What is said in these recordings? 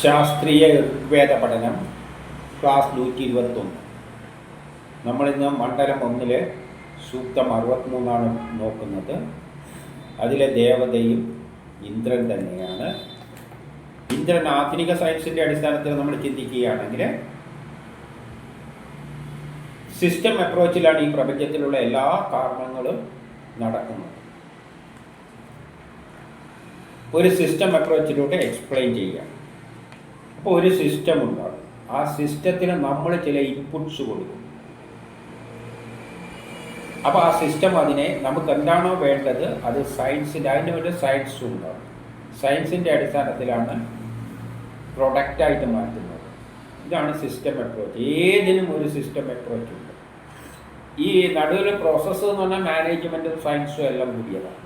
ശാസ്ത്രീയ ഋഗ്വേദ പഠനം ക്ലാസ് നൂറ്റി ഇരുപത്തൊന്ന് നമ്മളിന്ന് മണ്ഡലം ഒന്നിലെ സൂക്തം അറുപത്തിമൂന്നാണ് നോക്കുന്നത്. അതിലെ ദേവതയും ഇന്ദ്രൻ തന്നെയാണ്. ഇന്ദ്രൻ ആധുനിക സയൻസിന്റെ അടിസ്ഥാനത്തിൽ നമ്മൾ ചിന്തിക്കുകയാണെങ്കിൽ സിസ്റ്റം അപ്രോച്ചിലാണ് ഈ പ്രപഞ്ചത്തിലുള്ള എല്ലാ കാരണങ്ങളും നടക്കുന്നത്. ഒരു സിസ്റ്റം അപ്രോച്ചിലൂടെ എക്സ്പ്ലെയിൻ ചെയ്യാം അപ്പോൾ ഒരു സിസ്റ്റം ഉണ്ടാകും ആ സിസ്റ്റത്തിന് നമ്മൾ ചില ഇൻപുട്സ് കൊടുക്കും. അപ്പോൾ ആ സിസ്റ്റം അതിനെ നമുക്ക് എന്താണോ വേണ്ടത് അത് സയൻസിന്റെ അതിന്റെ ഒരു സയൻസും ഉണ്ടാകും സയൻസിന്റെ അടിസ്ഥാനത്തിലാണ് പ്രൊഡക്റ്റായിട്ട് മാറ്റുന്നത്. ഇതാണ് സിസ്റ്റം അപ്രോച്ച് ഏതിനും ഒരു സിസ്റ്റം അപ്രോച്ച് ഉണ്ട്. ഈ നടുവിൽ പ്രോസസ്സ് എന്ന് പറഞ്ഞാൽ മാനേജ്മെന്റും സയൻസും എല്ലാം കൂടിയതാണ്.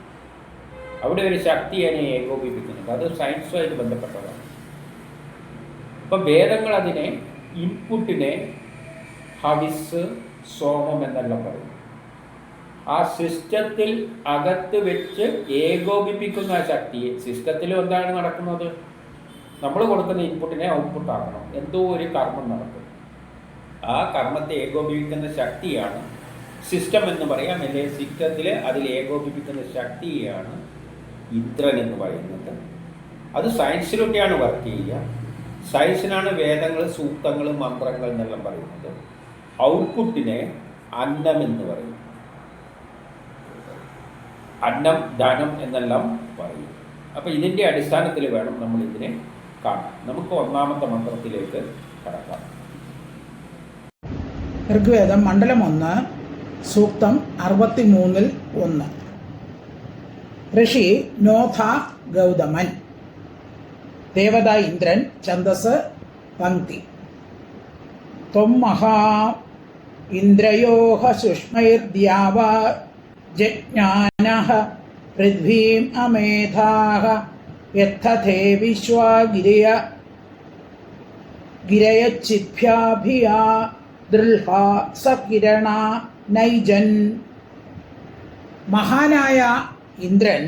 അവിടെ ഒരു ശക്തിയാണ് ഏകോപിപ്പിക്കുന്നത്. അത് സയൻസുമായിട്ട് ബന്ധപ്പെട്ടതാണ്. ഇപ്പം വേദങ്ങൾ അതിനെ ഇൻപുട്ടിനെ ഹവിസ് സോമം എന്നെല്ലാം പറയും ആ സിസ്റ്റത്തിൽ അകത്ത് വെച്ച് ഏകോപിപ്പിക്കുന്ന ആ ശക്തിയെ സിസ്റ്റത്തിൽ എന്താണ് നടക്കുന്നത്? നമ്മൾ കൊടുക്കുന്ന ഇൻപുട്ടിനെ ഔട്ട്പുട്ട് ആക്കണം. എന്തോ ഒരു കർമ്മം നടക്കും. ആ കർമ്മത്തെ ഏകോപിപ്പിക്കുന്ന ശക്തിയാണ് സിസ്റ്റം എന്ന് പറയാം. അല്ലെ സിസ്റ്റത്തിൽ അതിൽ ഏകോപിപ്പിക്കുന്ന ശക്തിയാണ് ഇന്ദ്രൻ എന്ന് പറയുന്നത്. അത് സയൻസിലൊക്കെയാണ് വർക്ക് ചെയ്യുക. സയൻസിനാണ് വേദങ്ങൾ സൂക്തങ്ങൾ മന്ത്രങ്ങൾ എന്നെല്ലാം പറയുന്നത്. ഔട്ട്പുട്ടിനെ അന്നം എന്ന് പറയും. അന്നം ധനം എന്നെല്ലാം പറയും. അപ്പോൾ ഇതിന്റെ അടിസ്ഥാനത്തിൽ വേണം നമ്മൾ ഇതിനെ കാണാം നമുക്ക് ഒന്നാമത്തെ മന്ത്രത്തിലേക്ക് കടക്കാം. ഋഗ്വേദം മണ്ഡലം ഒന്ന് സൂക്തം അറുപത്തിമൂന്നിൽ ഒന്ന്. ഋഷി നോഥ ഗൗതമൻ. ദേവത ഇന്ദ്രൻ ഛന്ദസ് പങ്ക്തി ത്വം മഹാ ഇന്ദ്രയോഹ സുഷ്മൈർദ്യാവ ജജ്ഞാന പൃഥ്വീം അമേധാഹ യഥേ വിശ്വാഗിരിയ ഗിരയച്ചിഭ്യാഭിയാ ദൃഹ സകിരണ നൈജൻ. മഹാനായ ഇന്ദ്രൻ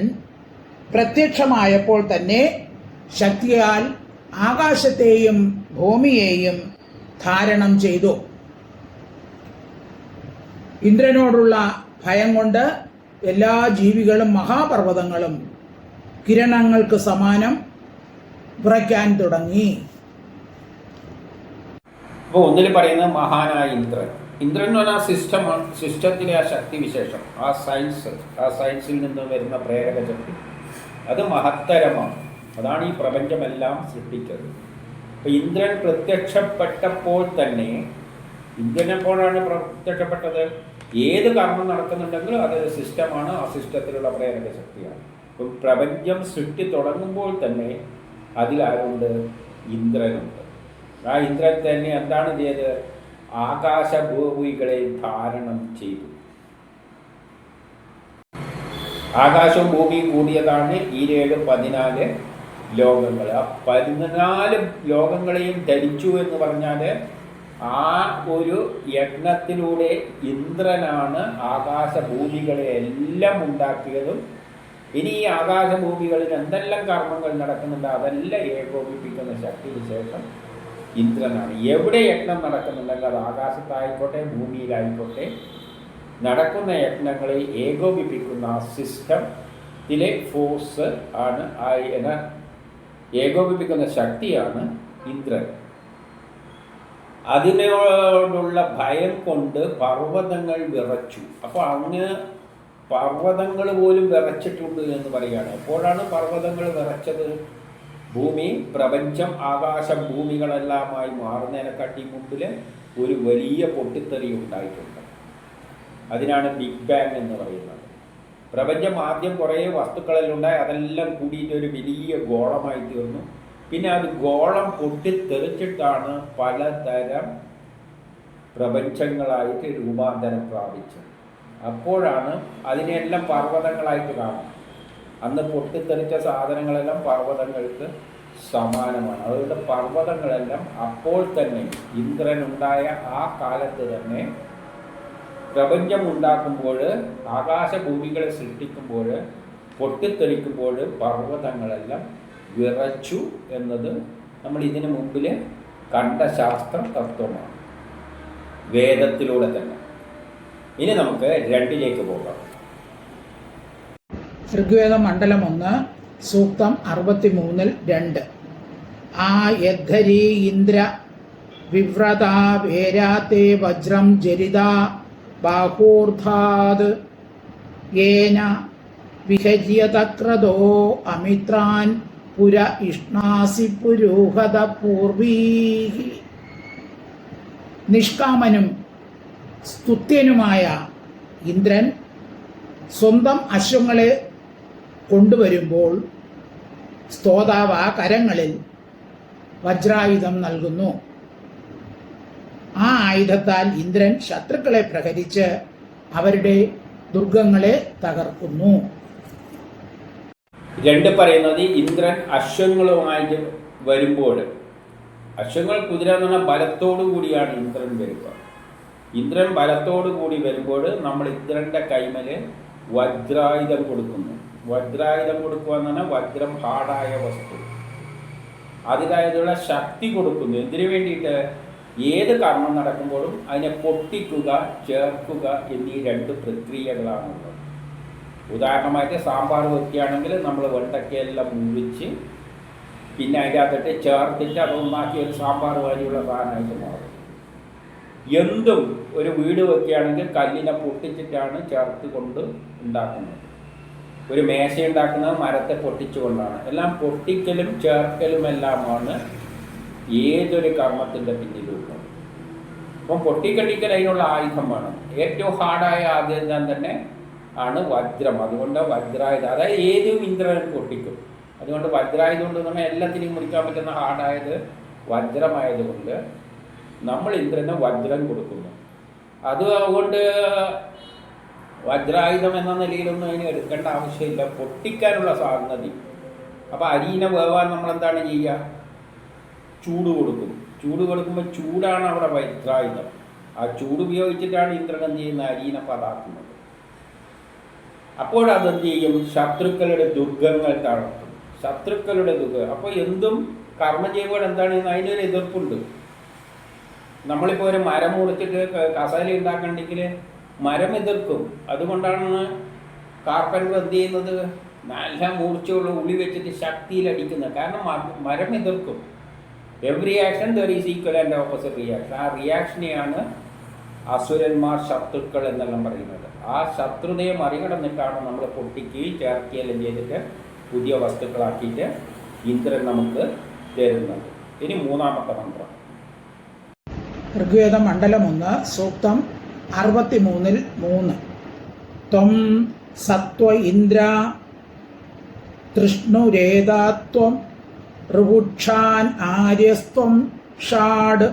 പ്രത്യക്ഷമായപ്പോൾ തന്നെ ശക്തിയാൽ ആകാശത്തെയും ഭൂമിയെയും ധാരണം ചെയ്തു. ഇന്ദ്രനോടുള്ള ഭയം കൊണ്ട് എല്ലാ ജീവികളും മഹാപർവതങ്ങളും കിരണങ്ങൾക്ക് സമാനം വിറയ്ക്കാൻ തുടങ്ങി. അപ്പോൾ ഒന്നിൽ പറയുന്നത് മഹാനായ ഇന്ദ്രൻ. ഇന്ദ്രൻ എന്ന് പറഞ്ഞാൽ സിസ്റ്റം സിസ്റ്റത്തിലെ ആ ശക്തി വിശേഷം ആ സയൻസ് ആ സയൻസിൽ നിന്ന് വരുന്ന പ്രേരക ശക്തി. അത് മഹത്തരമാണ്. അതാണ് ഈ പ്രപഞ്ചമെല്ലാം സൃഷ്ടിച്ചത്. അപ്പൊ ഇന്ദ്രൻ പ്രത്യക്ഷപ്പെട്ടപ്പോൾ തന്നെ ഇന്ദ്രൻ എപ്പോഴാണ് പ്രത്യക്ഷപ്പെട്ടത്? ഏത് കർമ്മം നടക്കുന്നുണ്ടെങ്കിലും അതൊരു സിസ്റ്റമാണ് ആ സിസ്റ്റത്തിലുള്ള പ്രേരക ശക്തിയാണ്. ഇപ്പം പ്രപഞ്ചം സൃഷ്ടി തുടങ്ങുമ്പോൾ തന്നെ അതിലാരുണ്ട്? ഇന്ദ്രനുണ്ട്. ആ ഇന്ദ്രൻ തന്നെ എന്താണ് ചെയ്തത്? ആകാശഭൂമികളെ ധാരണം ചെയ്തു. ആകാശവും ഭൂമിയും കൂടിയതാണ് ഈ ഏഴ് പതിനാല്. ലോകങ്ങൾ ആ പതിനാല് ലോകങ്ങളെയും ധരിച്ചു എന്ന് പറഞ്ഞാൽ ആ ഒരു യജ്ഞത്തിലൂടെ ഇന്ദ്രനാണ് ആകാശഭൂമികളെ എല്ലാം ഉണ്ടാക്കിയതും ഇനി ഈ ആകാശഭൂമികളിൽ എന്തെല്ലാം കർമ്മങ്ങൾ നടക്കുന്നുണ്ട് അതെല്ലാം ഏകോപിപ്പിക്കുന്ന ശക്തി വിശേഷം ഇന്ദ്രനാണ്. എവിടെ യജ്ഞം നടക്കുന്നുണ്ടെങ്കിൽ അത് ആകാശത്തായിക്കോട്ടെ ഭൂമിയിലായിക്കോട്ടെ നടക്കുന്ന യജ്ഞങ്ങളെ ഏകോപിപ്പിക്കുന്ന സിസ്റ്റത്തിലെ ഫോഴ്സ് ആണ് ആ ഏകോപിപ്പിക്കുന്ന ശക്തിയാണ് ഇന്ദ്രൻ. അതിനോടുള്ള ഭയം കൊണ്ട് പർവതങ്ങൾ വിറച്ചു. അപ്പോൾ അങ്ങ് പർവതങ്ങൾ പോലും വിറച്ചിട്ടുണ്ട് എന്ന് പറയുകയാണ്. എപ്പോഴാണ് പർവതങ്ങൾ വിറച്ചത്? ഭൂമി പ്രപഞ്ചം ആകാശം ഭൂമികളെല്ലാമായി മാറുന്നതിനെക്കാട്ടി മുമ്പിൽ ഒരു വലിയ പൊട്ടിത്തെറി ഉണ്ടായിട്ടുണ്ട്. അതിനാണ് ബിഗ് ബാങ് എന്ന് പറയുന്നത്. പ്രപഞ്ചം ആദ്യം കുറേ വസ്തുക്കളിൽ ഉണ്ടായി അതെല്ലാം കൂടിയിട്ട് ഒരു വലിയ ഗോളമായി തീർന്നു. പിന്നെ അത് ഗോളം പൊട്ടിത്തെറിച്ചിട്ടാണ് പലതരം പ്രപഞ്ചങ്ങളായിട്ട് രൂപാന്തരം പ്രാപിച്ചത്. അപ്പോഴാണ് അതിനെല്ലാം പർവതങ്ങളായിട്ട് കാണുന്നത്. അന്ന് പൊട്ടിത്തെറിച്ച സാധനങ്ങളെല്ലാം പർവതങ്ങൾക്ക് സമാനമാണ്. അതുകൊണ്ട് പർവതങ്ങളെല്ലാം അപ്പോൾ തന്നെ ഇന്ദ്രനുണ്ടായ ആ കാലത്ത് തന്നെ പ്രപഞ്ചം ഉണ്ടാക്കുമ്പോൾ ആകാശഭൂമികളെ സൃഷ്ടിക്കുമ്പോൾ പൊട്ടിത്തെറിക്കുമ്പോൾ പർവതങ്ങളെല്ലാം വിറച്ചു എന്നത് നമ്മൾ ഇതിനു മുമ്പിൽ കണ്ട ശാസ്ത്ര തത്വമാണ്. വേദത്തിലൂടെ തന്നെ. ഇനി നമുക്ക് രണ്ടിലേക്ക് പോകാം. ഋഗ്വേദ മണ്ഡലം ഒന്ന് സൂക്തം അറുപത്തി മൂന്നിൽ രണ്ട്. ആ യദ്ധരി ഇന്ദ്ര വിവ്രത വേരാത്തെ വജ്രം ജരിത ബാഹൂർധാത് യേന വിഹര്യതക്രതോ അമിത്രാൻ പുര ഇഷ്ണാസി പുരൂഹത പൂർവീ നിഷ്കാമനും സ്തുത്യനുമായ ഇന്ദ്രൻ സ്വന്തം അശ്വങ്ങളെ കൊണ്ടുവരുമ്പോൾ സ്തോതാവ് കരങ്ങളിൽ വജ്രായുധം നൽകുന്നു. ആ ആയുധത്താൽ ഇന്ദ്രൻ ശത്രുക്കളെ പ്രഹരിച്ച് അവരുടെ ദുർഗങ്ങളെ തകർക്കുന്നു. രണ്ട് പറയുന്നത് ഇന്ദ്രൻ അശ്വങ്ങളുമായിട്ട് വരുമ്പോൾ അശ്വങ്ങൾ കുതിര എന്ന് പറഞ്ഞാൽ ബലത്തോടു കൂടിയാണ് ഇന്ദ്രൻ വരിക. ഇന്ദ്രൻ ബലത്തോടു കൂടി വരുമ്പോൾ നമ്മൾ ഇന്ദ്രന്റെ കൈമൽ വജ്രായുധം കൊടുക്കുന്നു. വജ്രായുധം കൊടുക്കുക എന്ന് പറഞ്ഞാൽ വജ്രം ഹാർഡായ വസ്തു. അതിനായതുള്ള ശക്തി കൊടുക്കുന്നു. എന്തിനു വേണ്ടിയിട്ട്? ഏത് കർമ്മം നടക്കുമ്പോഴും അതിനെ പൊട്ടിക്കുക ചേർക്കുക എന്നീ രണ്ട് പ്രക്രിയകളാണുള്ളത്. ഉദാഹരണമായിട്ട് സാമ്പാർ വെക്കുകയാണെങ്കിൽ നമ്മൾ വെണ്ടയ്ക്കയെല്ലാം മുറിച്ച് പിന്നെ അതിന്റെ അകത്തിട്ട് ചേർത്തിട്ട് അത് ഒന്നാക്കി ഒരു സാമ്പാർ വാരിയുള്ള സാധനമായിട്ട് മാറും. എന്തും ഒരു വീട് വെക്കുകയാണെങ്കിൽ കല്ലിനെ പൊട്ടിച്ചിട്ടാണ് ചേർത്ത് കൊണ്ട് ഉണ്ടാക്കുന്നത്. ഒരു മേശ ഉണ്ടാക്കുന്നത് മരത്തെ പൊട്ടിച്ചുകൊണ്ടാണ്. എല്ലാം പൊട്ടിക്കലും ചേർക്കലും എല്ലാമാണ് ഏതൊരു കർമ്മത്തിന്റെ പിന്നിലുമുണ്ട് അപ്പം പൊട്ടിക്കടിക്കൽ അതിനുള്ള ആയുധം വേണം. ഏറ്റവും ഹാർഡായ ആയുധം തന്നെ ആണ് വജ്രം. അതുകൊണ്ട് വജ്രായുധം. അതായത് ഏതും ഇന്ദ്രൻ പൊട്ടിക്കും. അതുകൊണ്ട് വജ്രായുധം കൊണ്ട് നമ്മൾ എല്ലാത്തിനെയും മുറിക്കാൻ പറ്റുന്ന ഹാർഡായത് വജ്രമായതുകൊണ്ട് നമ്മൾ ഇന്ദ്രന് വജ്രം കൊടുക്കുന്നു. അത് അതുകൊണ്ട് വജ്രായുധം എന്ന നിലയിലൊന്നും അതിന് എടുക്കേണ്ട ആവശ്യമില്ല. പൊട്ടിക്കാനുള്ള സാധ്യത. അപ്പോൾ അരീനെ വേവാൻ നമ്മൾ എന്താണ് ചെയ്യുക? ചൂട് കൊടുക്കും ചൂട് കൊടുക്കുമ്പോൾ ചൂടാണ് അവിടെ വൈദ്രായുധം ആ ചൂട് ഉപയോഗിച്ചിട്ടാണ് ഇന്ദ്രൻ എന്ത് ചെയ്യുന്ന അരീന പതാക്കുന്നത് അപ്പോൾ അതെന്ത് ചെയ്യും? ശത്രുക്കളുടെ ദുർഗങ്ങൾ തളർത്തും ശത്രുക്കളുടെ ദുഃഖം അപ്പോൾ എന്തും കർമ്മം ചെയ്യുമ്പോൾ എന്താണ്? അതിനൊരു എതിർപ്പുണ്ട്. നമ്മളിപ്പോൾ ഒരു മരം മുറിച്ചിട്ട് കസാല ഉണ്ടാക്കണ്ടെങ്കിൽ മരം എതിർക്കും. അതുകൊണ്ടാണ് കാർപ്പന്റർ എന്ത് ചെയ്യുന്നത്? നല്ല മൂർച്ചയുള്ള ഉളി വെച്ചിട്ട് ശക്തിയിൽ അടിക്കുന്നത് കാരണം മരം എതിർക്കും. Every action there is equal and opposite reaction ആ റിയാക്ഷനെയാണ് അസുരന്മാർ ശത്രുക്കൾ എന്നെല്ലാം പറയുന്നത്. ആ ശത്രുതയെ മറികടന്നിട്ടാണ് നമ്മൾ പൊട്ടിക്കുകയും ചേർക്കുകയെല്ലാം ചെയ്തിട്ട് പുതിയ വസ്തുക്കളാക്കിയിട്ട് ഇന്ദ്രൻ നമുക്ക് തരുന്നത്. ഇനി മൂന്നാമത്തെ മന്ത്രം. ഋഗ്വേദം മണ്ഡലം ഒന്ന് സൂക്തം അറുപത്തി മൂന്നിൽ മൂന്ന്. ത്വം സത്വ ഇന്ദ്ര തൃഷ്ണുരേതാത്വം ഋവുക്ഷാൻ ആര്യസ്ത്വം ഷാഡ്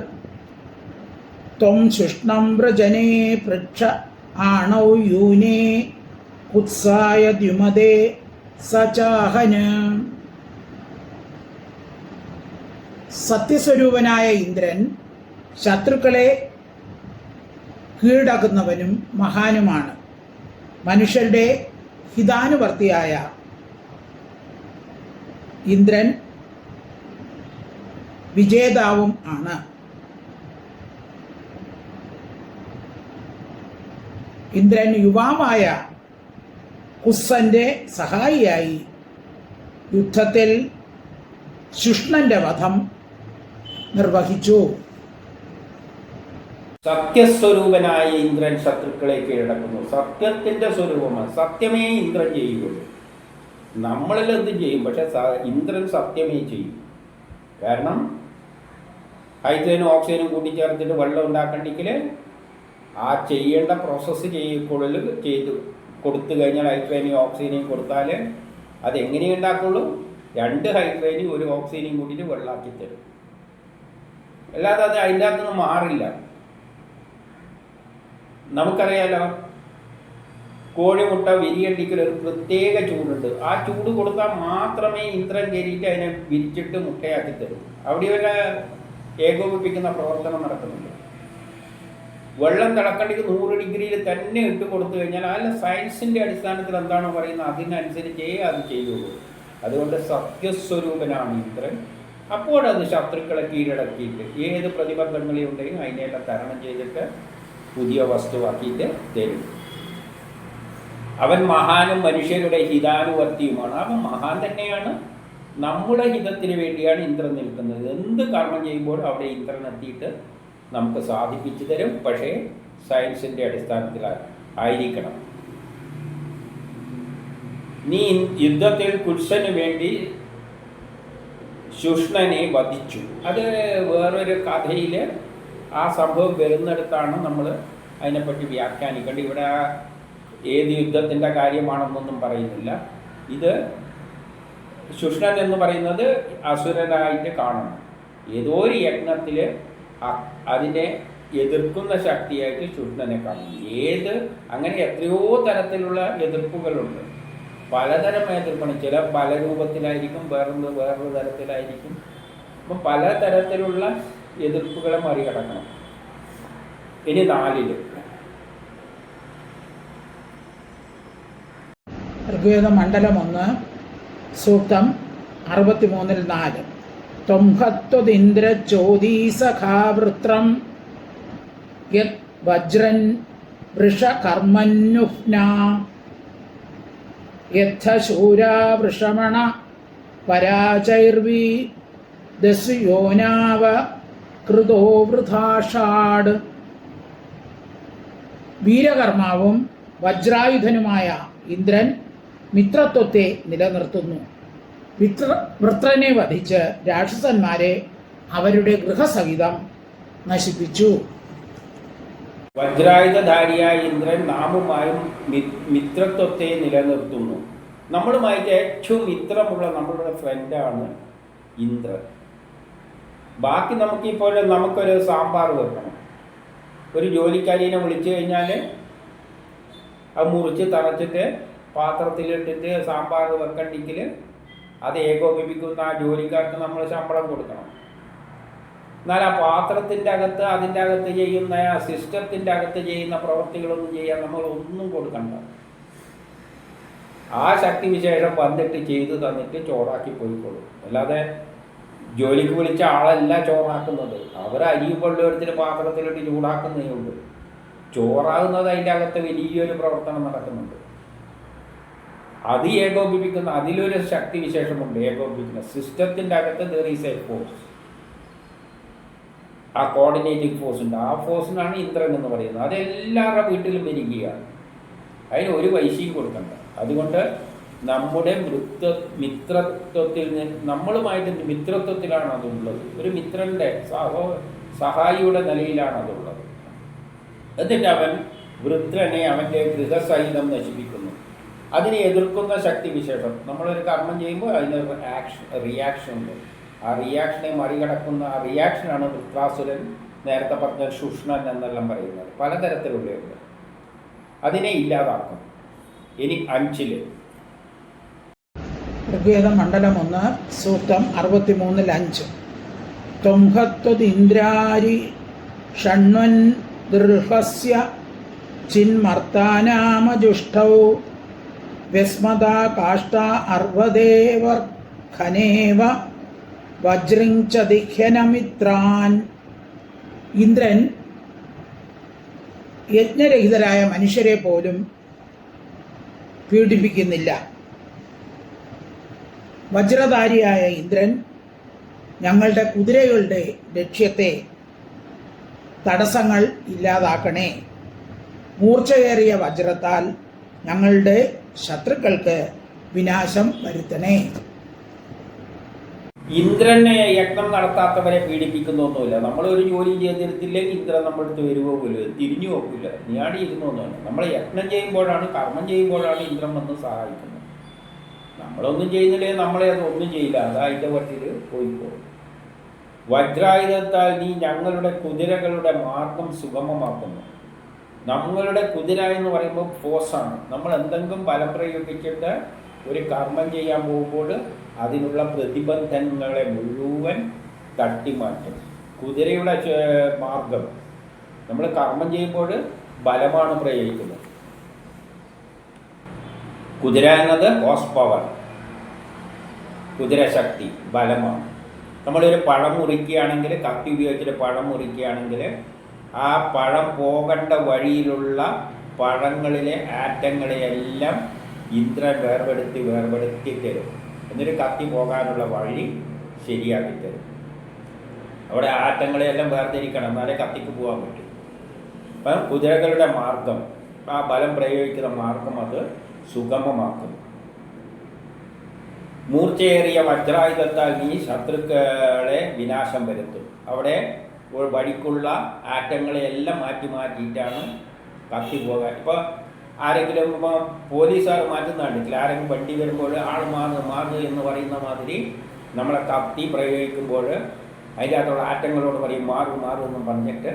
ത്വം ശുഷ്ണം വ്രജനേ പൃക്ഷ ആണൗ യൂനേ കുത്സായ ദ്യുമതേ സചാഹന്. സത്യസ്വരൂപനായ ഇന്ദ്രൻ ശത്രുക്കളെ കീഴടക്കുന്നവനും മഹാനുമാണ്. മനുഷ്യരുടെ ഹിതാനുവർത്തിയായ ഇന്ദ്രൻ വിജേതാവും ആണ്. ഇന്ദ്രൻ യുവാവായ കുസ്സന്റെ സഹായിയായി. യുദ്ധത്തിൽ ശുഷ്ണന്റെ വധം നിർവഹിച്ചു. സത്യസ്വരൂപനായ ഇന്ദ്രൻ ശത്രുക്കളെ കീഴടക്കുന്നു. സത്യത്തിന്റെ സ്വരൂപമാണ്. സത്യമേ ഇന്ദ്രൻ ചെയ്യുകയുള്ളൂ നമ്മളിൽ എന്ത് ചെയ്യും പക്ഷെ ഇന്ദ്രൻ സത്യമേ ചെയ്യും. കാരണം ഹൈഡ്രജനും ഓക്സിജനും കൂട്ടിച്ചേർത്തിട്ട് വെള്ളം ഉണ്ടാക്കണ്ടെങ്കിൽ ആ ചെയ്യേണ്ട പ്രോസസ്സ് ചെയ്യക്കുള്ളിൽ ചെയ്ത്. കൊടുത്തു കഴിഞ്ഞാൽ ഹൈഡ്രജനെയും ഓക്സിജനെയും കൊടുത്താൽ അതെങ്ങനെ ഉണ്ടാക്കുള്ളൂ? രണ്ട് ഹൈഡ്രജനും ഒരു ഓക്സിജനെയും കൂട്ടിയിട്ട് വെള്ളമാക്കി തരും. അല്ലാതെ അത് അതിന്റെ അകത്തുനിന്ന് മാറില്ല. നമുക്കറിയാലോ കോഴിമുട്ട വിരിയണ്ടിക്കൽ ഒരു പ്രത്യേക ചൂടുണ്ട്. ആ ചൂട് കൊടുത്താൽ മാത്രമേ ഇന്ദ്രൻ കയറിയിട്ട് അതിനെ വിരിച്ചിട്ട് മുട്ടയാക്കി തരും. അവിടെ ഒരു ഏകോപിപ്പിക്കുന്ന പ്രവർത്തനം നടക്കുന്നുണ്ട്. വെള്ളം തിളക്കണ്ടിക്ക് നൂറ് ഡിഗ്രിയിൽ തന്നെ ഇട്ട് കൊടുത്തു കഴിഞ്ഞാൽ അതിൽ സയൻസിന്റെ അടിസ്ഥാനത്തിൽ എന്താണോ പറയുന്നത്? അതിനനുസരിച്ചേ അത് ചെയ്യുള്ളൂ അതുകൊണ്ട് സത്യസ്വരൂപനാണ് ഇന്ദ്രൻ. അപ്പോഴത് ശത്രുക്കളെ കീഴടക്കിയിട്ട് ഏത് പ്രതിബന്ധങ്ങളുണ്ടെങ്കിൽ അതിനെല്ലാം തരണം ചെയ്തിട്ട് പുതിയ വസ്തുവാക്കിയിട്ട് തരും. അവൻ മഹാനും മനുഷ്യരുടെ ഹിതാനുവർത്തിയുമാണ്. അവൻ മഹാൻ തന്നെയാണ്. നമ്മുടെ ഹിതത്തിന് വേണ്ടിയാണ് ഇന്ദ്രൻ നിൽക്കുന്നത്. എന്ത് കർമ്മം ചെയ്യുമ്പോൾ അവിടെ ഇന്ദ്രൻ എത്തിയിട്ട് നമുക്ക് സാധിപ്പിച്ചു തരും. പക്ഷേ സയൻസിന്റെ അടിസ്ഥാനത്തിൽ ആയിരിക്കണം. നീ യുദ്ധത്തിൽ കുരുഷന് വേണ്ടി ശുഷ്ണനെ വധിച്ചു. അത് വേറൊരു കഥയിൽ ആ സംഭവം വരുന്നിടത്താണ് നമ്മൾ അതിനെപ്പറ്റി വ്യാഖ്യാനിക്കേണ്ടത്. ഇവിടെ ഏത് യുദ്ധത്തിന്റെ കാര്യമാണെന്നൊന്നും പറയുന്നില്ല. ഇത് ശുഷ്ണൻ എന്ന് പറയുന്നത് അസുരനായിട്ട് കാണണം ഏതോ ഒരു യജ്ഞത്തിൽ അതിനെ എതിർക്കുന്ന ശക്തിയായിട്ട് ശുഷ്ണനെ കാണും ഏത് അങ്ങനെ എത്രയോ തരത്തിലുള്ള എതിർപ്പുകളുണ്ട്. പലതരം എതിർപ്പാണ് ചില പല രൂപത്തിലായിരിക്കും വേറൊന്ന് വേറൊരു തരത്തിലായിരിക്കും. അപ്പം പലതരത്തിലുള്ള എതിർപ്പുകളെ മറികടക്കണം. ഇനി നാലിൽ. ഋഗ്വേദ മണ്ഡലം ഒന്ന്. സൂക്തം അറുപത്തിമൂന്നിൽ നാല്. ത്വംഹത്വതിന്ദ്ര ചോദീസഖാവൃത്രം യത് വജ്രൻ വൃഷകർമ്മന്യുഹ്ന യഥശൂരാ വൃഷമണ പരാചൈർവി ദസ്യോനാവ കൃതോ വൃഥാഷാട്. വീരകർമാവും വജ്രായുധനുമായ ഇന്ദ്രൻ മിത്രത്വത്തെ നിലനിർത്തുന്നു. വിത്ര വൃത്രനെ വധിച്ച് രാക്ഷസന്മാരെ അവരുടെ ഗൃഹസഹിതം നശിപ്പിച്ചു. വജ്രായുധധാരിയായ ഇന്ദ്രൻ നാമുമായും മിത്രത്വത്തെ നിലനിർത്തുന്നു. നമ്മളുമായിട്ട് ഏറ്റവും മിത്രമുള്ള നമ്മളുടെ ഫ്രണ്ടാണ് ഇന്ദ്രൻ. ബാക്കി നമുക്കിപ്പോൾ നമുക്കൊരു സാമ്പാർ വെക്കണം. ഒരു ജോലിക്കാരിനെ വിളിച്ചു കഴിഞ്ഞാൽ അത് മുറിച്ച് തറച്ചിട്ട് പാത്രത്തിലിട്ടിട്ട് സാമ്പാർ വെക്കണ്ടെങ്കിൽ അത് ഏകോപിപ്പിക്കുന്ന ആ ജോലിക്കാർക്ക് നമ്മൾ ശമ്പളം കൊടുക്കണം. എന്നാൽ ആ പാത്രത്തിന്റെ അകത്ത് അതിന്റെ അകത്ത് ചെയ്യുന്ന ആ സിസ്റ്റത്തിന്റെ അകത്ത് ചെയ്യുന്ന പ്രവൃത്തികളൊന്നും ചെയ്യാൻ നമ്മൾ ഒന്നും കൊടുക്കണ്ട. ആ ശക്തി വിശേഷം വന്നിട്ട് ചെയ്തു തന്നിട്ട് ചോറാക്കി പോയിക്കോളും. അല്ലാതെ ജോലിക്ക് വിളിച്ച ആളല്ല ചോറാക്കുന്നത്. അവർ അരിയും വെള്ളം എടുത്തിട്ട് പാത്രത്തിലിട്ട് ചൂടാക്കുന്നേ ഉള്ളൂ. ചോറാകുന്നത് അതിന്റെ അകത്ത് വലിയൊരു പ്രവർത്തനം നടക്കുന്നുണ്ട്. അത് ഏകോപിപ്പിക്കുന്ന അതിലൊരു ശക്തി വിശേഷമുണ്ട്. ഏകോപിപ്പിക്കുന്ന സിസ്റ്റത്തിന്റെ അകത്ത് ദർ ഈസ് എ ഫോഴ്സ് ആ കോർഡിനേറ്റിംഗ് ഫോഴ്സ് ഉണ്ട്. ആ ഫോഴ്സിനാണ് ഇന്ദ്രൻ എന്ന് പറയുന്നത്. അത് എല്ലാവരുടെ വീട്ടിലും ഭരിക്കുക അതിന് ഒരു പൈസയും കൊടുക്കണ്ട. അതുകൊണ്ട് നമ്മുടെ മൃത്ത മിത്രത്വത്തിൽ നമ്മളുമായിട്ട് മിത്രത്വത്തിലാണ് അതുള്ളത്. ഒരു മിത്രന്റെ സഹോ സഹായിയുടെ നിലയിലാണ് അതുള്ളത്. എന്നിട്ട് അവൻ വൃത്രനെ അവന്റെ ഗൃഹസഹിതം നശിപ്പിക്കുന്നു. അതിനെ എതിർക്കുന്ന ശക്തി വിശേഷം. നമ്മളൊരു കർമ്മം ചെയ്യുമ്പോൾ അതിന് ആക്ഷൻ റിയാക്ഷൻ ഉണ്ട്. ആ റിയാക്ഷനെ മറികടക്കുന്ന ആ റിയാക്ഷനാണ് വൃത്രാസുരൻ നേരത്തെ പറഞ്ഞ ശുഷ്ണൻ എന്നെല്ലാം പറയുന്നത്. പലതരത്തിലുള്ളയുണ്ട് അതിനെ ഇല്ലാതാക്കും. ഇനി അഞ്ചിൽ. ഋഗ്വേദ മണ്ഡലം ഒന്ന് സൂക്തം അറുപത്തിമൂന്നിൽ അഞ്ച്. ത്വംഹത്വതിന്ദ്രാരി ഷണ്വൻ ദൃഹസ്യ ചിന്മർത്താനാമജുഷ്ടൗ. വ്യസ്മത കാഷ്ട അർവദേവർ ഖനേവ വജ്രിഞ്ചതിഹ്യനമിത്രാൻ. ഇന്ദ്രൻ യജ്ഞരഹിതരായ മനുഷ്യരെ പോലും പീഡിപ്പിക്കുന്നില്ല. വജ്രധാരിയായ ഇന്ദ്രൻ ഞങ്ങളുടെ കുതിരകളുടെ ലക്ഷ്യത്തെ തടസ്സങ്ങൾ ഇല്ലാതാക്കണേ. മൂർച്ചയേറിയ വജ്രത്താൽ ഞങ്ങളുടെ ശത്രുക്കൾക്ക് വിനാശം വരുത്തണേ. ഇന്ദ്രനെ യജ്ഞം നടത്താത്തവരെ പീഡിപ്പിക്കുന്നൊന്നുമില്ല. നമ്മൾ ഒരു ജോലി ചെയ്തിരുത്തില്ലെങ്കിൽ ഇന്ദ്രൻ നമ്മുടെ അടുത്ത് വരുവോ പോലും? തിരിഞ്ഞു പോകില്ല നീയാടി ഇരുന്നൊന്നുമില്ല നമ്മൾ യജ്ഞം ചെയ്യുമ്പോഴാണ് കർമ്മം ചെയ്യുമ്പോഴാണ് ഇന്ദ്രൻ വന്ന് സഹായിക്കുന്നത്. നമ്മളൊന്നും ചെയ്യുന്നില്ലെങ്കിൽ നമ്മളെ അത് ഒന്നും ചെയ്യില്ല. അതായിട്ട് അതിന്റെ പോയി പോകും വജ്രായുധത്താൽ നീ ഞങ്ങളുടെ കുതിരകളുടെ മാർഗം സുഗമമാക്കുന്നു. നമ്മളുടെ കുതിര എന്ന് പറയുമ്പോൾ ഫോഴ്സ് ആണ്. നമ്മൾ എന്തെങ്കിലും ബലം പ്രയോഗിച്ചിട്ട് ഒരു കർമ്മം ചെയ്യാൻ പോകുമ്പോൾ അതിനുള്ള പ്രതിബന്ധങ്ങളെ മുഴുവൻ തട്ടിമാറ്റും. കുതിരയുടെ മാർഗം. നമ്മൾ കർമ്മം ചെയ്യുമ്പോൾ ബലമാണ് പ്രയോഗിക്കുന്നത്. കുതിര എന്നത് ഹോസ് പവർ കുതിരശക്തി ബലമാണ്. നമ്മളൊരു പഴം മുറിക്കുകയാണെങ്കിൽ കത്തി ഉപയോഗിച്ചിട്ട് പഴം മുറിക്കുകയാണെങ്കിൽ ആ പഴം പോകേണ്ട വഴിയിലുള്ള പഴങ്ങളിലെ ആറ്റങ്ങളെയെല്ലാം ഇന്ദ്രൻ വേർപെടുത്തി വേർപെടുത്തി തരും. എന്നിട്ട് കത്തി പോകാനുള്ള വഴി ശരിയാക്കി തരും. അവിടെ ആറ്റങ്ങളെയെല്ലാം വേർതിരിക്കണം. എന്നാലേ കത്തിക്ക് പോകാൻ പറ്റും. അപ്പം കുതിരകളുടെ മാർഗം ആ ബലം പ്രയോഗിക്കുന്ന മാർഗം അത് സുഗമമാക്കും മൂർച്ചയേറിയ വജ്രായുധത്താൽ നീ ശത്രുക്കളെ വിനാശം വരുത്തും. അവിടെ വഴിക്കുള്ള ആറ്റങ്ങളെയെല്ലാം മാറ്റി മാറ്റിയിട്ടാണ് കത്തി പോകാൻ ഇപ്പോൾ ആരെങ്കിലും ഇപ്പോൾ പോലീസുകാർ മാറ്റുന്ന കണ്ടിട്ടില്ല ആരെങ്കിലും വണ്ടി വരുമ്പോൾ ആൾ മാറ് മാറ് എന്ന് പറയുന്ന മാതിരി നമ്മളെ കത്തി പ്രയോഗിക്കുമ്പോൾ അതിന്റെ അകത്തുള്ള ആറ്റങ്ങളോട് പറയും മാറും മാറും എന്ന് പറഞ്ഞിട്ട്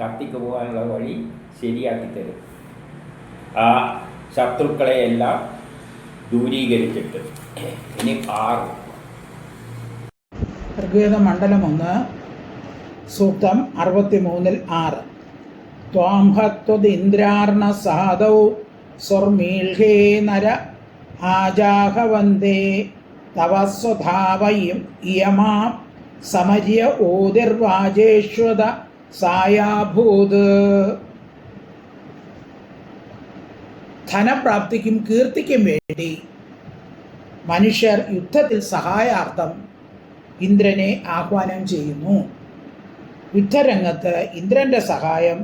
കത്തിക്ക് പോകാനുള്ള വഴി ശരിയാക്കി തരും. ആ ശത്രുക്കളെയെല്ലാം ദൂരീകരിച്ചിട്ട്. ഇനി ആറ്. ഋഗ്വേദ മണ്ഡലം ഒന്ന് സൂക്തം അറുപത്തിമൂന്നിൽ ആറ്. ത്വാംഹത്വദിന്ദ്രാർണ സാധൗ സ്വർമീൽഹേ നര ആജാഹവന്തേ. തവ സ്വധാവയും ഇയമാം സമര്യ ഓതിർവാജേശ്വത സായാഭൂത്. ധനപ്രാപ്തിക്കും കീർത്തിക്കും വേണ്ടി മനുഷ്യർ യുദ്ധത്തിൽ സഹായാർത്ഥം ഇന്ദ്രനെ ആഹ്വാനം ചെയ്യുന്നു. യുദ്ധരംഗത്ത് ഇന്ദ്രന്റെ സഹായം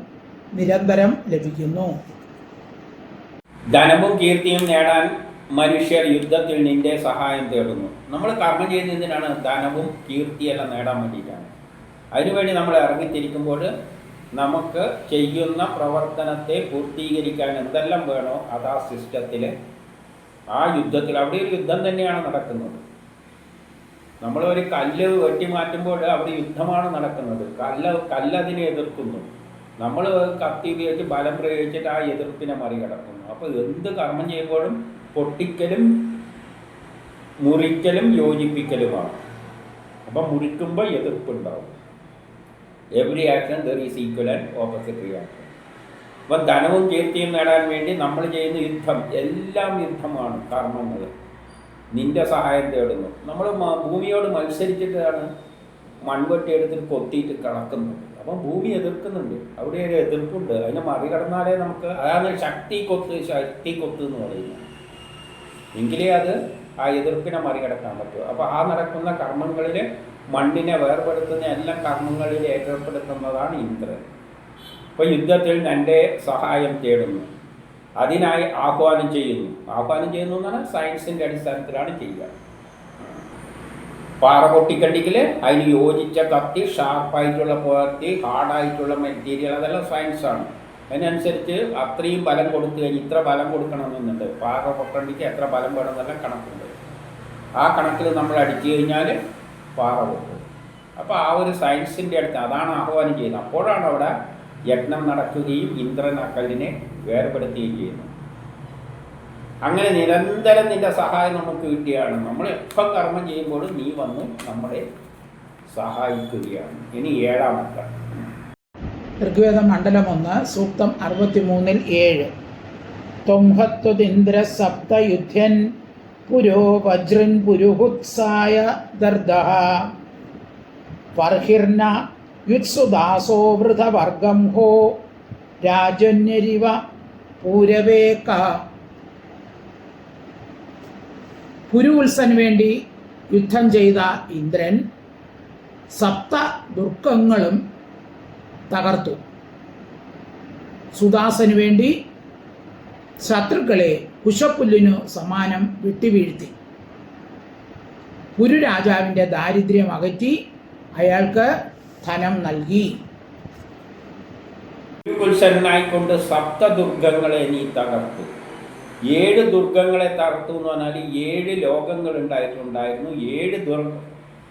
നിരന്തരം ലഭിക്കുന്നു. ധനവും കീർത്തിയും നേടാൻ മനുഷ്യർ യുദ്ധത്തിൽ നിന്റെ സഹായം തേടുന്നു. നമ്മൾ കർമ്മം ചെയ്യുന്നതിനാണ് ധനവും കീർത്തിയെല്ലാം നേടാൻ വേണ്ടിയിട്ടാണ്. അതിനുവേണ്ടി നമ്മൾ ഇറങ്ങിത്തിരിക്കുമ്പോൾ നമുക്ക് ചെയ്യുന്ന പ്രവർത്തനത്തെ പൂർത്തീകരിക്കാൻ എന്തെല്ലാം വേണോ അത് ആ സിസ്റ്റത്തിൽ ആ യുദ്ധത്തിൽ അവിടെ ഒരു യുദ്ധം തന്നെയാണ് നടക്കുന്നത്. നമ്മൾ ഒരു കല്ല് വെട്ടി മാറ്റുമ്പോൾ അവിടെ യുദ്ധമാണ് നടക്കുന്നത്. കല്ല് കല്ലതിനെ എതിർക്കുന്നു. നമ്മൾ കത്തി ഉപയോഗിച്ച് ബലം പ്രയോഗിച്ചിട്ട് ആ എതിർപ്പിനെ മറികടക്കുന്നു. അപ്പോൾ എന്ത് കർമ്മം ചെയ്യുമ്പോഴും പൊട്ടിക്കലും മുറിക്കലും യോജിപ്പിക്കലുമാണ്. അപ്പം മുറിക്കുമ്പോൾ എതിർപ്പുണ്ടാവും. Every action there is equal and opposite reaction അപ്പം ധനവും കീർത്തിയും നേടാൻ വേണ്ടി നമ്മൾ ചെയ്യുന്ന യുദ്ധം എല്ലാം യുദ്ധമാണ് കർമ്മങ്ങൾ. നിന്റെ സഹായം തേടുന്നു. നമ്മൾ ഭൂമിയോട് മത്സരിച്ചിട്ടാണ് മൺവെട്ടി എടുത്തിട്ട് കൊത്തിയിട്ട് കളക്കുന്നത് അപ്പം ഭൂമി എതിർക്കുന്നുണ്ട്. അവിടെ ഒരു എതിർപ്പുണ്ട്. അതിനെ മറികടന്നാലേ നമുക്ക് അതാണ് ശക്തി കൊത്ത് ശക്തി കൊത്ത് എന്ന് പറയുന്നത്. എങ്കിലേ അത് ആ എതിർപ്പിനെ മറികടക്കാൻ പറ്റൂ. അപ്പോൾ ആ നടക്കുന്ന കർമ്മങ്ങളിൽ മണ്ണിനെ വേർപെടുത്തുന്ന എല്ലാ കർമ്മങ്ങളിൽ ഏർപ്പെടുത്തുന്നതാണ് ഇന്ദ്രൻ. അപ്പോൾ യുദ്ധത്തിൽ എന്റെ സഹായം തേടുന്നു. അതിനായി ആഹ്വാനം ചെയ്യുന്നു. ആഹ്വാനം ചെയ്യുന്നു എന്നാണ് സയൻസിന്റെ അടിസ്ഥാനത്തിലാണ് ചെയ്യുക. പാറ പൊട്ടിക്കണ്ടെങ്കിൽ അതിന് യോജിച്ച കത്തി ഷാർപ്പായിട്ടുള്ള കത്തി ഹാർഡായിട്ടുള്ള മെറ്റീരിയൽ അതെല്ലാം സയൻസാണ് അതിനനുസരിച്ച് അത്രയും ബലം കൊടുത്തു കഴിഞ്ഞ് ഇത്ര ബലം കൊടുക്കണമെന്നുണ്ട്. പാറ പൊട്ടണ്ടിക്ക് എത്ര ബലം വേണമെന്നെല്ലാം കണക്കുണ്ട്. ആ കണക്കിൽ നമ്മൾ അടിച്ചു കഴിഞ്ഞാൽ പാറ പൊട്ടും. അപ്പോൾ ആ ഒരു സയൻസിന്റെ അടുത്ത് അതാണ് ആഹ്വാനം ചെയ്യുന്നത്. അപ്പോഴാണ് അവിടെ യജ്ഞം നടക്കുകയും കല്ലിനെ വേർപെടുത്തുകയും ചെയ്യുന്നു അങ്ങനെ നിരന്തരം നിന്റെ സഹായം നമുക്ക് കിട്ടിയാണ്. നമ്മൾ എപ്പം കർമ്മം ചെയ്യുമ്പോഴും നീ വന്ന് നമ്മളെ സഹായിക്കുകയാണ്. ഇനി ഏഴാമത്തെ ഋഗ്വേദ മണ്ഡലം ഒന്ന് സൂക്തം അറുപത്തിമൂന്നിൽ ഏഴ്. ത്വംഹത്വദിന്ദ്ര സപ്തയുധ്യൻ പുരോ വജ്രൻ പുരുഹുത്സായ ദർദ പർഹിർന യുത്സുദാസോ വൃതവർഗം ഹോ രാജന്യരിവ പൂരവേക്ക പുരുവുത്സന് വേണ്ടി യുദ്ധം ചെയ്ത ഇന്ദ്രൻ സപ്ത ദുർഗങ്ങളും തകർത്തു. സുദാസന് വേണ്ടി ശത്രുക്കളെ കുശപ്പുല്ലിനു സമാനം വെട്ടിവീഴ്ത്തി. പുരു രാജാവിന്റെ ദാരിദ്ര്യം അകറ്റി അയാൾക്ക് ധനം നൽകി. കുൽസനായിക്കൊണ്ട് സപ്തദുർഗങ്ങളെ നീ തകർത്തു. ഏഴ് ദുർഗങ്ങളെ തകർത്തു എന്ന് പറഞ്ഞാൽ ഏഴ് ലോകങ്ങൾ ഉണ്ടായിട്ടുണ്ടായിരുന്നു ഏഴ് ദുർ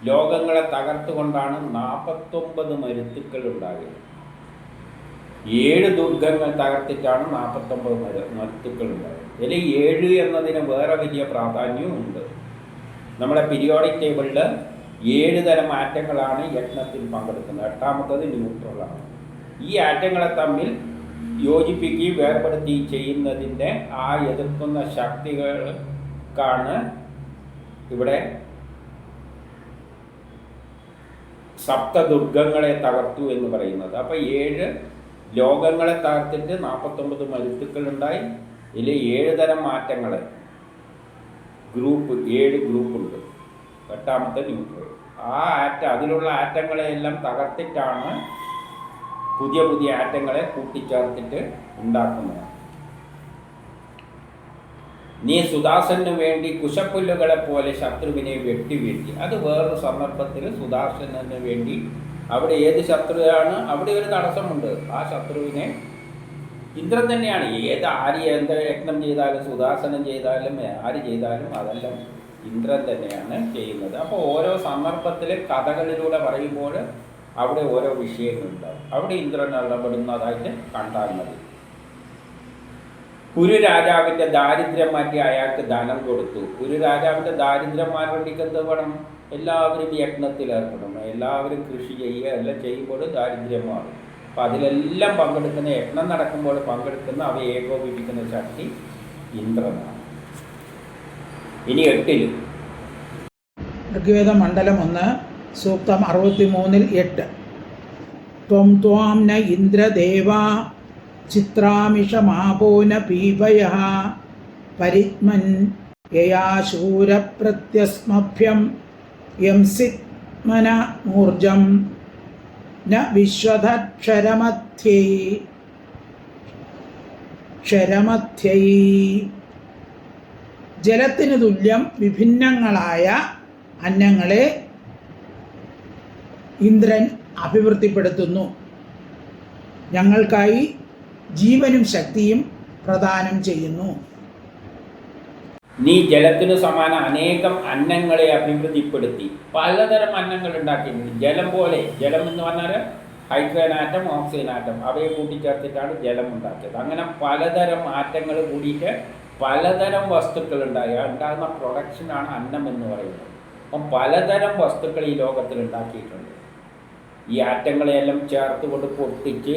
ലോകങ്ങളെ തകർത്തുകൊണ്ടാണ് നാൽപ്പത്തൊമ്പത് മരുത്തുക്കൾ ഉണ്ടായത് ഏഴ് ദുർഗങ്ങൾ തകർത്തിട്ടാണ് നാൽപ്പത്തൊമ്പത് മരു മരുത്തുക്കൾ ഉണ്ടായത് ഇതിൽ ഏഴ് എന്നതിന് വേറെ വലിയ പ്രാധാന്യവും ഉണ്ട് നമ്മുടെ പീരിയോഡിക് ടേബിളിൽ ഏഴ് തരം മാറ്റങ്ങളാണ് യജ്ഞത്തിൽ പങ്കെടുക്കുന്നത്. എട്ടാമത്തത് ന്യൂട്രലാണ് ഈ ആറ്റങ്ങളെ തമ്മിൽ യോജിപ്പിക്കുകയും വേർപെടുത്തുകയും ചെയ്യുന്നതിന്റെ ആ എതിർക്കുന്ന ശക്തികൾക്കാണ് ഇവിടെ സപ്തദുർഗങ്ങളെ തകർത്തു എന്ന് പറയുന്നത്. അപ്പോൾ ഏഴ് ലോകങ്ങളെ തകർത്തിട്ട് നാൽപ്പത്തൊമ്പത് മരുത്തുക്കൾ ഉണ്ടായി ഇതിൽ ഏഴ് തരം മാറ്റങ്ങൾ. ഗ്രൂപ്പ് ഏഴ് ഗ്രൂപ്പുണ്ട്. എട്ടാമത്തെ ന്യൂട്രൽ. ആ ആറ്റ അതിലുള്ള ആറ്റങ്ങളെയെല്ലാം തകർത്തിട്ടാണ് പുതിയ പുതിയ ആറ്റങ്ങളെ കൂട്ടിച്ചേർത്തിട്ട് ഉണ്ടാക്കുന്നത് നീ സുദാസനു വേണ്ടി കുശപ്പുല്ലുകളെ പോലെ ശത്രുവിനെ വെട്ടി വീഴ്ത്തി അത് വേറൊരു സന്ദർഭത്തിൽ സുദാസനന് വേണ്ടി അവിടെ ഏത് ശത്രുവാണ്? അവിടെ ഒരു തടസ്സമുണ്ട്. ആ ശത്രുവിനെ ഇന്ദ്രൻ തന്നെയാണ്. ഏത് ആര് എന്ത് യജ്ഞം ചെയ്താലും സുദാസനം ചെയ്താലും ആര് ചെയ്താലും അതെല്ലാം ഇന്ദ്രൻ തന്നെയാണ് ചെയ്യുന്നത്. അപ്പോൾ ഓരോ സന്ദർഭത്തിൽ കഥകളിലൂടെ പറയുമ്പോൾ അവിടെ ഓരോ വിഷയങ്ങളുണ്ടാവും. അവിടെ ഇന്ദ്രൻ ഇടപെടുന്നതായിട്ട് കണ്ടാൽ മതി. കുരു രാജാവിന്റെ ദാരിദ്ര്യം മാറ്റി അയാൾക്ക് ധനം കൊടുത്തു. കുരു രാജാവിന്റെ ദാരിദ്ര്യം മാറേണ്ടിക്ക് എന്ത് വേണം? എല്ലാവരും യജ്ഞത്തിൽ ഏർപ്പെടണം. എല്ലാവരും കൃഷി ചെയ്യുക എല്ലാം ചെയ്യുമ്പോൾ ദാരിദ്ര്യം മാറും അപ്പം അതിലെല്ലാം പങ്കെടുക്കുന്ന യജ്ഞം നടക്കുമ്പോൾ പങ്കെടുക്കുന്ന അവ ഏകോപിപ്പിക്കുന്ന ശക്തി ഇന്ദ്രനാണ്. ഇനി എട്ടിൽ. ഋഗ്വേദ മണ്ഡലം ഒന്ന് സൂക്തം അറുപത്തി മൂന്നിൽ എട്ട്. ത്വം ത്വാം ന ഇന്ദ്രദേവ ചിത്രാമിഷമാപോന പീപയ പരിത്മൻ യയാശൂരപ്രത്യസ്മഭ്യം യംസിത്മന മൂർജം ന വിശ്വധക്ഷരമധ്യൈ ക്ഷരമധ്യൈ ജലത്തിന് തുല്യം വിഭിന്നങ്ങളായ അന്നങ്ങളെ ഇന്ദ്രൻ അഭിവൃദ്ധിപ്പെടുത്തുന്നു. ഞങ്ങൾക്കായി ജീവനും ശക്തിയും പ്രദാനം ചെയ്യുന്നു. നീ ജലത്തിനു സമാന അനേകം അന്നങ്ങളെ അഭിവൃദ്ധിപ്പെടുത്തി. പലതരം അന്നങ്ങൾ ഉണ്ടാക്കിയിട്ടുണ്ട്. ജലം പോലെ ജലം എന്ന് പറഞ്ഞാൽ ഹൈഡ്രജൻ ആറ്റം ഓക്സിജൻ ആറ്റം അവയെ കൂട്ടിച്ചേർത്തിട്ടാണ് ജലം ഉണ്ടാക്കിയത്. അങ്ങനെ പലതരം ആറ്റങ്ങൾ കൂടിയിട്ട് പലതരം വസ്തുക്കൾ ഉണ്ടായി. ഉണ്ടാകുന്ന പ്രൊഡക്ഷനാണ് അന്നം എന്ന് പറയുന്നത്. അപ്പം പലതരം വസ്തുക്കൾ ഈ ലോകത്തിൽ ഉണ്ടാക്കിയിട്ടുണ്ട്. ഈ ആറ്റങ്ങളെയെല്ലാം ചേർത്ത് കൊണ്ട് പൊട്ടിച്ച്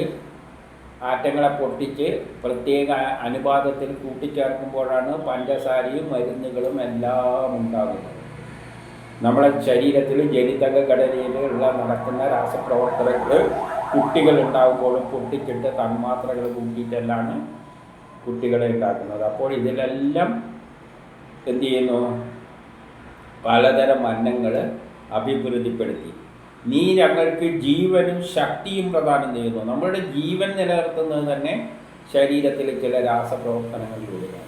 ആറ്റങ്ങളെ പൊട്ടിച്ച് പ്രത്യേക അനുപാതത്തിൽ കൂട്ടിച്ചേർക്കുമ്പോഴാണ് പഞ്ചസാരയും മരുന്നുകളും എല്ലാം ഉണ്ടാകുന്നത്. നമ്മുടെ ശരീരത്തിൽ ജനിതക ഘടനയിലുള്ള നടക്കുന്ന രാസപ്രവർത്തനങ്ങൾ കുട്ടികൾ ഉണ്ടാകുമ്പോഴും പൊട്ടിച്ചിട്ട് തന്മാത്രകൾ കൂട്ടിയിട്ടെല്ലാം കുട്ടികളെ ഉണ്ടാക്കുന്നത്. അപ്പോൾ ഇതിലെല്ലാം എന്ത് ചെയ്യുന്നു? പലതരം അന്നങ്ങൾ അഭിവൃദ്ധിപ്പെടുത്തി. നീ ഞങ്ങൾക്ക് ജീവനും ശക്തിയും പ്രദാനം ചെയ്യുന്നു. നമ്മളുടെ ജീവൻ നിലനിർത്തുന്നത് തന്നെ ശരീരത്തിലെ ചില രാസപ്രവർത്തനങ്ങളിലൂടെയാണ്.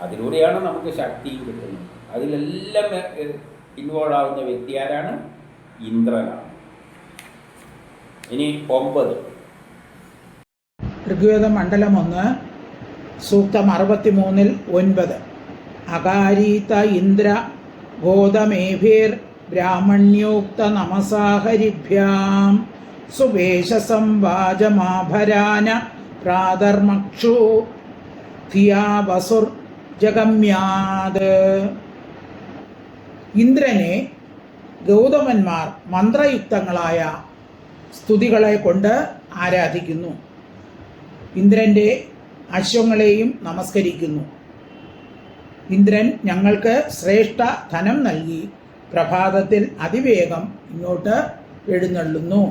അതിലൂടെയാണ് നമുക്ക് ശക്തിയും കിട്ടുന്നത്. അതിലെല്ലാം ഇൻവോൾവ് ആവുന്ന വ്യക്തി ആരാണ്? ഇന്ദ്രനാണ്. ഇനി ഒമ്പത്. ഋഗ്വേദ മണ്ഡലം ഒന്ന് സൂക്തം അറുപത്തിമൂന്നിൽ ഒൻപത്. അകാരീത ഇന്ദ്ര ഗോതമേഭിർ ബ്രാഹ്മണ്യോക്ത നമസാഹരിഭ്യാം സുവേശസംവാജമാഭരാന പ്രാതർമക്ഷു ധിയാവസുർ ജഗമ്യാത്. ഇന്ദ്രനെ ഗൗതമന്മാർ മന്ത്രയുക്തങ്ങളായ സ്തുതികളെ കൊണ്ട് ആരാധിക്കുന്നു. ഇന്ദ്രന്റെ അശ്വങ്ങളെയും നമസ്കരിക്കുന്നു. ഇന്ദ്രൻ ഞങ്ങൾക്ക് ശ്രേഷ്ഠ ധനം നൽകി. പ്രഭാതത്തിൽ അതിവേഗം ഇങ്ങോട്ട് എഴുന്നള്ളുന്നു.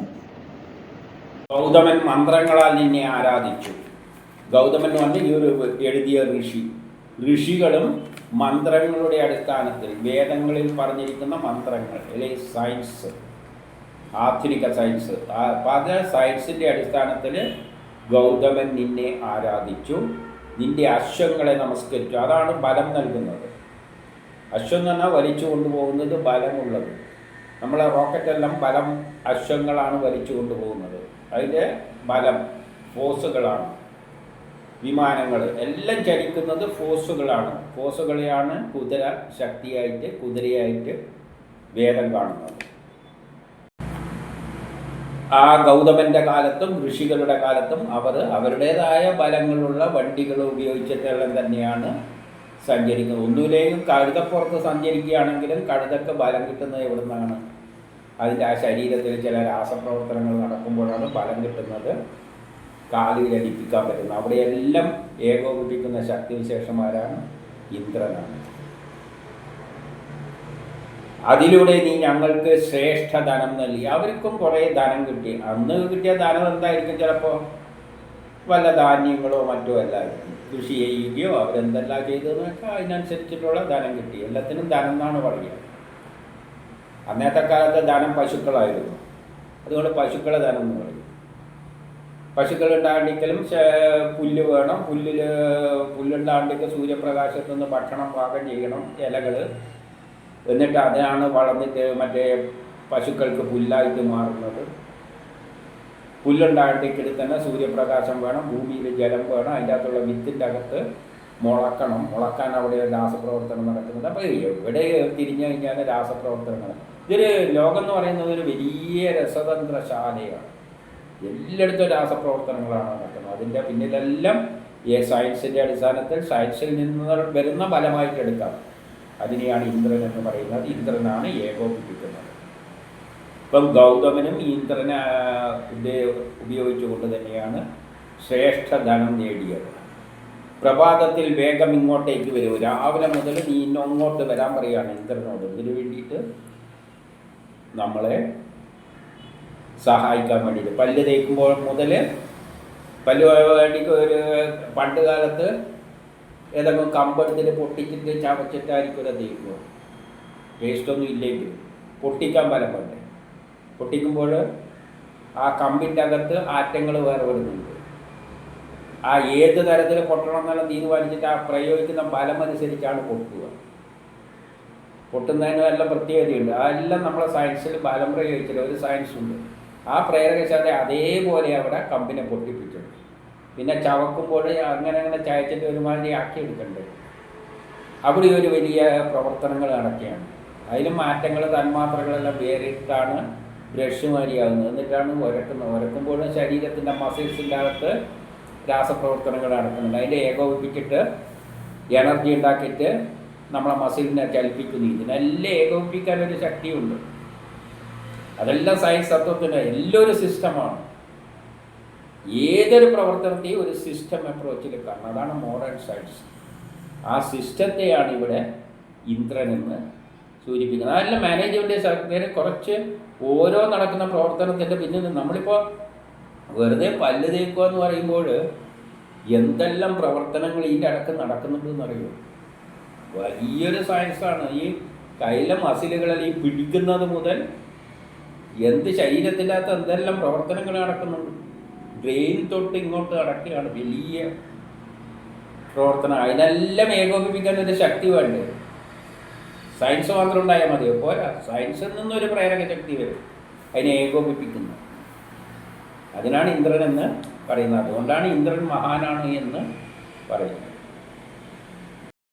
ഗൗതമൻ മന്ത്രങ്ങളാൽ നിന്നെ ആരാധിച്ചു. ഗൗതമൻ പറഞ്ഞാൽ ഈ ഒരു എഴുതിയ ഋഷി. ഋഷികളും മന്ത്രങ്ങളുടെ അടിസ്ഥാനത്തിൽ വേദങ്ങളിൽ പറഞ്ഞിരിക്കുന്ന മന്ത്രങ്ങൾ അല്ലെങ്കിൽ സയൻസ് ആധുനിക സയൻസ് പല സയൻസിന്റെ അടിസ്ഥാനത്തിൽ ഗൗതമൻ നിന്നെ ആരാധിച്ചു. നിന്റെ അശ്വങ്ങളെ നമസ്കരിച്ചു. അതാണ് ബലം നൽകുന്നത്. അശ്വം എന്ന് പറഞ്ഞാൽ വലിച്ചു കൊണ്ടുപോകുന്നത് ബലമുള്ളത്. നമ്മളെ റോക്കറ്റെല്ലാം ബലം അശ്വങ്ങളാണ് വലിച്ചു കൊണ്ടുപോകുന്നത്. അതിന്റെ ബലം ഫോഴ്സുകളാണ്. വിമാനങ്ങൾ എല്ലാം ചലിക്കുന്നത് ഫോഴ്സുകളാണ്. ഫോഴ്സുകളെയാണ് കുതിര ശക്തിയായിട്ട് കുതിരയായിട്ട് വേദം കാണുന്നത്. ആ ഗൗതമന്റെ കാലത്തും ഋഷികളുടെ കാലത്തും അവർ അവരുടേതായ ബലങ്ങളുള്ള വണ്ടികൾ ഉപയോഗിച്ചിട്ടെല്ലാം തന്നെയാണ് സഞ്ചരിക്കുന്നത്. ഒന്നുമില്ലെങ്കിലും കഴുതപ്പുറത്ത് സഞ്ചരിക്കുകയാണെങ്കിലും കഴുതക്ക് ബലം കിട്ടുന്നത് എവിടെ നിന്നാണ് അതിന്റെ ആ ശരീരത്തിൽ ചില രാസപ്രവർത്തനങ്ങൾ നടക്കുമ്പോഴാണ് ബലം കിട്ടുന്നത് കാലിൽ അടിപ്പിക്കാൻ പറ്റുന്നത്. അവിടെയെല്ലാം ഏകോപിപ്പിക്കുന്ന ശക്തിവിശേഷന്മാരാണ് ഇന്ദ്രനാണ്. അതിലൂടെ നീ ഞങ്ങൾക്ക് ശ്രേഷ്ഠ ധനം നൽകി. അവർക്കും കുറേ ധനം കിട്ടി. അന്ന് കിട്ടിയ ധനം എന്തായിരിക്കും ചിലപ്പോൾ വല്ല ധാന്യങ്ങളോ മറ്റോ എല്ലാം കൃഷി ചെയ്യുകയോ അവരെന്തെല്ലാം ചെയ്തതെന്ന് വെച്ചാൽ അതിനനുസരിച്ചിട്ടുള്ള ധനം കിട്ടി. എല്ലാത്തിനും ധനം എന്നാണ് പറയുക. അന്നത്തെ കാലത്ത് ധനം പശുക്കളായിരുന്നു. അതുകൊണ്ട് പശുക്കളെ ധനം എന്ന് പറയും. പശുക്കൾ ഉണ്ടാകണ്ടെങ്കിലും പുല്ല് വേണം. പുല്ലിൽ പുല്ലുണ്ടാകണ്ടെങ്കിൽ സൂര്യപ്രകാശത്തു നിന്ന് ഭക്ഷണം പാകം ചെയ്യണം ഇലകൾ എന്നിട്ട് അതിനാണ് വളർന്നിട്ട് മറ്റേ പശുക്കൾക്ക് പുല്ലായിട്ട് മാറുന്നത്. പുല്ലുണ്ടാകണ്ടെങ്കിൽ തന്നെ സൂര്യപ്രകാശം വേണം ഭൂമിയിൽ ജലം വേണം അതിന്റെ അകത്തുള്ള വിത്തിന്റെ അകത്ത് മുളക്കണം. മുളക്കാൻ അവിടെ രാസപ്രവർത്തനം നടക്കുന്നത് അപ്പോൾ എവിടെ തിരിഞ്ഞു കഴിഞ്ഞാൽ രാസപ്രവർത്തനങ്ങൾ ഇതൊരു ലോകം എന്ന് പറയുന്നത് ഒരു വലിയ രസതന്ത്രശാലയാണ്. എല്ലായിടത്തും രാസപ്രവർത്തനങ്ങളാണ് നടക്കുന്നത്. അതിന്റെ പിന്നിലെല്ലാം ഈ സയൻസിന്റെ അടിസ്ഥാനത്തിൽ സയൻസിൽ നിന്ന് വരുന്ന ഫലമായിട്ട് എടുക്കാം അതിനെയാണ് ഇന്ദ്രൻ എന്ന് പറയുന്നത്. ഇന്ദ്രനാണ് ഏകോപിപ്പിക്കുന്നത്. ഇപ്പം ഗൗതമനും ഇന്ദ്രനെ ഉപയോഗിച്ചുകൊണ്ട് തന്നെയാണ് ശ്രേഷ്ഠധനം നേടിയത്. പ്രഭാതത്തിൽ വേഗം ഇങ്ങോട്ടേക്ക് വരൂ. രാവിലെ മുതൽ നീ ഇന്നങ്ങോട്ട് വരാൻ പറയുകയാണ് ഇന്ദ്രനോട്. ഇതിനു വേണ്ടിയിട്ട് നമ്മളെ സഹായിക്കാൻ വേണ്ടിയിട്ട്. പല്ല് തേക്കുമ്പോൾ മുതൽ പല്ല് വേണ്ടിക്ക് ഒരു പണ്ട് കാലത്ത് ഏതെങ്കിലും കമ്പെടുത്തിട്ട് പൊട്ടിച്ചിട്ട് ചവച്ചിട്ടായിരിക്കും അത് തേക്കുക. ടേസ്റ്റൊന്നും ഇല്ലെങ്കിൽ പൊട്ടിക്കാൻ പല വേണ്ടേ പൊട്ടിക്കുമ്പോൾ ആ കമ്പിന്റെ അകത്ത് ആറ്റങ്ങൾ വേറെ വരുന്നുണ്ട്. ആ ഏത് തരത്തിൽ പൊട്ടണം എന്നുള്ള തീരുമാനിച്ചിട്ട് ആ പ്രയോഗിക്കുന്ന ബലം അനുസരിച്ചാണ് പൊട്ടുക. പൊട്ടുന്നതിന് എല്ലാം പ്രത്യേകതയുണ്ട്? അതെല്ലാം നമ്മളെ സയൻസിൽ ബലം പ്രയോഗിച്ചില്ല ഒരു സയൻസ് ഉണ്ട്. ആ പ്രേരകശാല അതേപോലെ അവിടെ കമ്പിനെ പൊട്ടിപ്പിച്ചത് പിന്നെ ചവക്കുമ്പോൾ അങ്ങനെ അങ്ങനെ ചായച്ചിട്ട് ഒരുമാതിരി ആക്കി എടുക്കണ്ടേ? അവിടെ ഒരു വലിയ പ്രവർത്തനങ്ങൾ നടക്കുകയാണ്. അതിലും മാറ്റങ്ങൾ തന്മാത്രകളെല്ലാം വേറിട്ടാണ് ബ്രഷ് മാതിരിയാകുന്നത് എന്നിട്ടാണ് ഉരക്കുന്നത് ഉരക്കുമ്പോഴും ശരീരത്തിന്റെ മസിൽസിന്റെ അകത്ത് രാസപ്രവർത്തനങ്ങൾ നടക്കുന്നുണ്ട്. അതിന്റെ ഏകോപിപ്പിച്ചിട്ട് എനർജി ഉണ്ടാക്കിയിട്ട് നമ്മളെ മസിലിനെ ചലിപ്പിക്കുന്നു. ഇതിനെല്ലാം ഏകോപിപ്പിക്കാൻ ഒരു ശക്തിയുണ്ട്. അതെല്ലാം സയൻസ് തത്വത്തിന്റെ എല്ലാം ഒരു സിസ്റ്റമാണ് ഏതൊരു പ്രവർത്തനത്തെയും ഒരു സിസ്റ്റം അപ്രോച്ചിൽ അതാണ് മോഡേൺ സയൻസ് ആ സിസ്റ്റത്തെയാണ് ഇവിടെ ഇന്ദ്രൻ എന്ന് സൂചിപ്പിക്കുന്നത്. അതെല്ലാം മാനേജ്മെന്റ് സെക്രട്ടറി കുറച്ച് ഓരോ നടക്കുന്ന പ്രവർത്തനത്തിന്റെ പിന്നിൽ നമ്മളിപ്പോൾ വെറുതെ പല്ല് തേക്കുക എന്ന് പറയുമ്പോൾ എന്തെല്ലാം പ്രവർത്തനങ്ങൾ ഇതിന്റെ അടക്കം നടക്കുന്നുണ്ടെന്ന് അറിയുമോ വലിയൊരു സയൻസാണ് ഈ കയ്യിലെ മസിലുകളിൽ ഈ പിടിക്കുന്നത് മുതൽ എന്ത് ശരീരത്തിന്റെ എന്തെല്ലാം പ്രവർത്തനങ്ങൾ നടക്കുന്നുണ്ട്? ബ്രെയിൻ തൊട്ട് ഇങ്ങോട്ട് അടക്കുകയാണ് വലിയ പ്രവർത്തനം. അതിനെല്ലാം ഏകോപിപ്പിക്കാൻ ഒരു ശക്തി വേണ്ടേ? സയൻസ് മാത്രം ഉണ്ടായാൽ മതിയോ പോരാ. സയൻസിൽ നിന്നൊരു പ്രേരക ശക്തി വരും. അതിനെ ഏകോപിപ്പിക്കുന്നു. അതിനാണ് ഇന്ദ്രൻ എന്ന് പറയുന്നത്. അതുകൊണ്ടാണ് ഇന്ദ്രൻ മഹാനാണ് എന്ന് പറയുന്നത്.